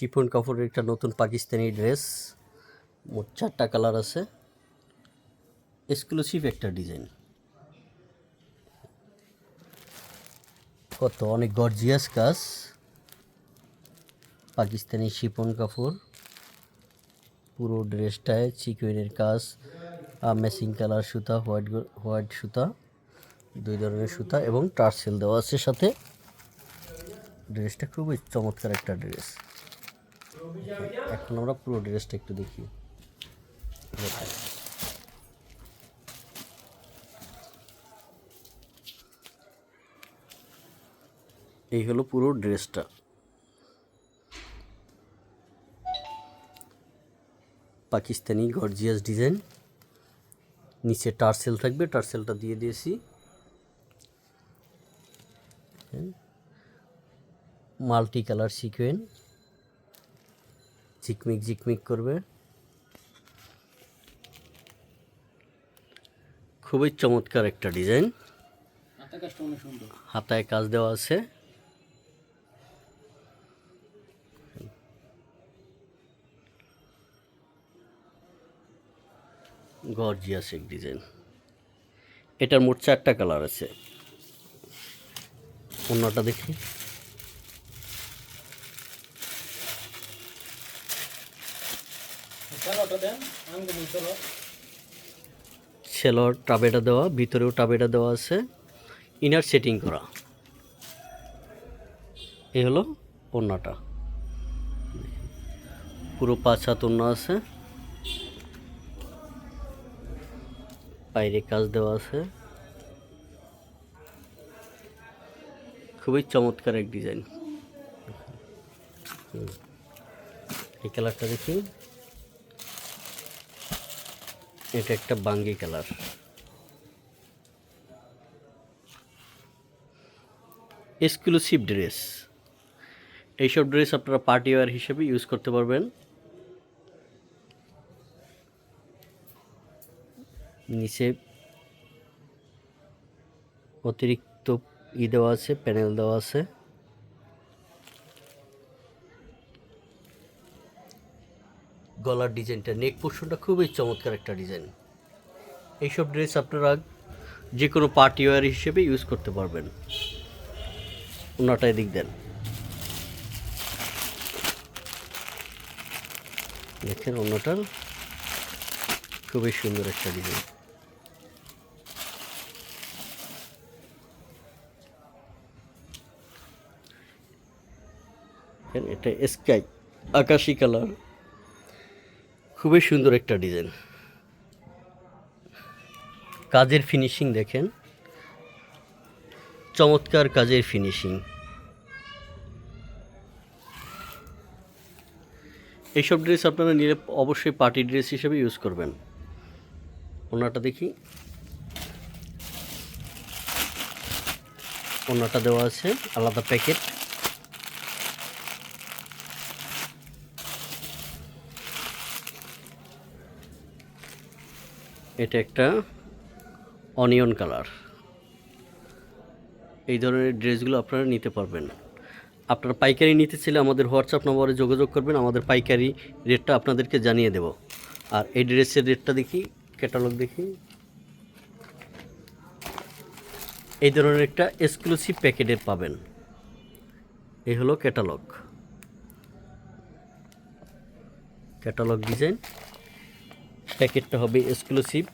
Chiffon কাপড়ের একটা নতুন পাকিস্তানি ড্রেস, মোট চারটা কালার আছে। এক্সক্লুসিভ একটা ডিজাইন। কত, অনেক গর্জিয়াস কাজ। পাকিস্তানি শিফন কাপড় পুরো ড্রেসটায় চিকুইনের কাজ মেসিং কালার সুতা হোয়াইট হোয়াইট সুতা, দুই ধরনের সুতা এবং টার্সেল দেওয়া আছে সাথে। ড্রেসটা খুবই চমৎকার একটা ড্রেস। এখন আমরা পুরো ড্রেসটা একটু দেখি। এই হলো পুরো ড্রেসটা। Pakistani gorgeous design. নিচে টার্সেল থাকবে, টার্সেলটা দিয়ে দিয়েছি। মাল্টি কালার সিকোয়েন ঝিকমিক ঝিকমিক করবে। খুবই চমৎকার একটা ডিজাইন। হাতায় কাজ দেওয়া আছে। গর্জিয়াস এক ডিজাইন। এটার মোট চারটা কালার আছে। অন্যটা দেখি। সেলোর টাবেটা দেওয়া, ভিতরেও টাবেটা দেওয়া আছে। ইনার সেটিং করা। এই হলো ওড়নাটা। পুরো পাঁচ হাত ওড়না আছে। বাইরে কাজ দেওয়া আছে। খুবই চমৎকার এক ডিজাইন। এই কালারটা দেখি। এটা একটা বাঙ্গি কালার। এক্সক্লুসিভ ড্রেস এইসব ড্রেস আপনারা পার্টি ওয়ার হিসেবে ইউজ করতে পারবেন। নিচে অতিরিক্ত ই দেওয়া আছে প্যানেল দেওয়া আছে। গলার ডিজাইনটা, নেক পোর্শনটা খুবই চমৎকার একটা ডিজাইন। এইসব ড্রেস আপনারা যে কোনো পার্টি ওয়ার হিসেবে ইউজ করতে পারবেন। ওনাটাই দিক দেন। দেখেন অন্যটার খুবই সুন্দর একটা ডিজাইন। এটা স্কাই, আকাশি কালার। খুবই সুন্দর একটা ডিজাইন। কাজের ফিনিশিং দেখেন। চমৎকার কাজের ফিনিশিং এইসব ড্রেস আপনারা নিলে অবশ্যই পার্টি ড্রেস হিসেবে ইউজ করবেন। ওনাটা দেখি। ওনাটা দেওয়া আছে, আলাদা প্যাকেট এটা একটা অনিয়ন কালার এই ধরনের ড্রেসগুলো আপনারা নিতে পারবেন। আপনারা পাইকারি নিতে চাইলে আমাদের হোয়াটসঅ্যাপ নম্বরে যোগাযোগ করবেন, আমাদের পাইকারি রেটটা আপনাদেরকে জানিয়ে দেব। আর এই ড্রেসের রেটটা দেখি ক্যাটালগ দেখি। এই ধরনের একটা এক্সক্লুসিভ প্যাকেটের পাবেন। এই হলো ক্যাটালগ ক্যাটালগ ডিজাইন প্যাকেটটা হবে এক্সক্লুসিভ।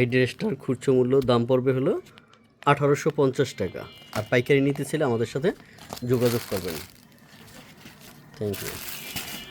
এই ড্রেসটার খুচরো মূল্য, দাম পড়বে হলো আঠারোশো পঞ্চাশ টাকা। আর পাইকারি নিতে চাইলে আমাদের সাথে যোগাযোগ করবেন। Thank you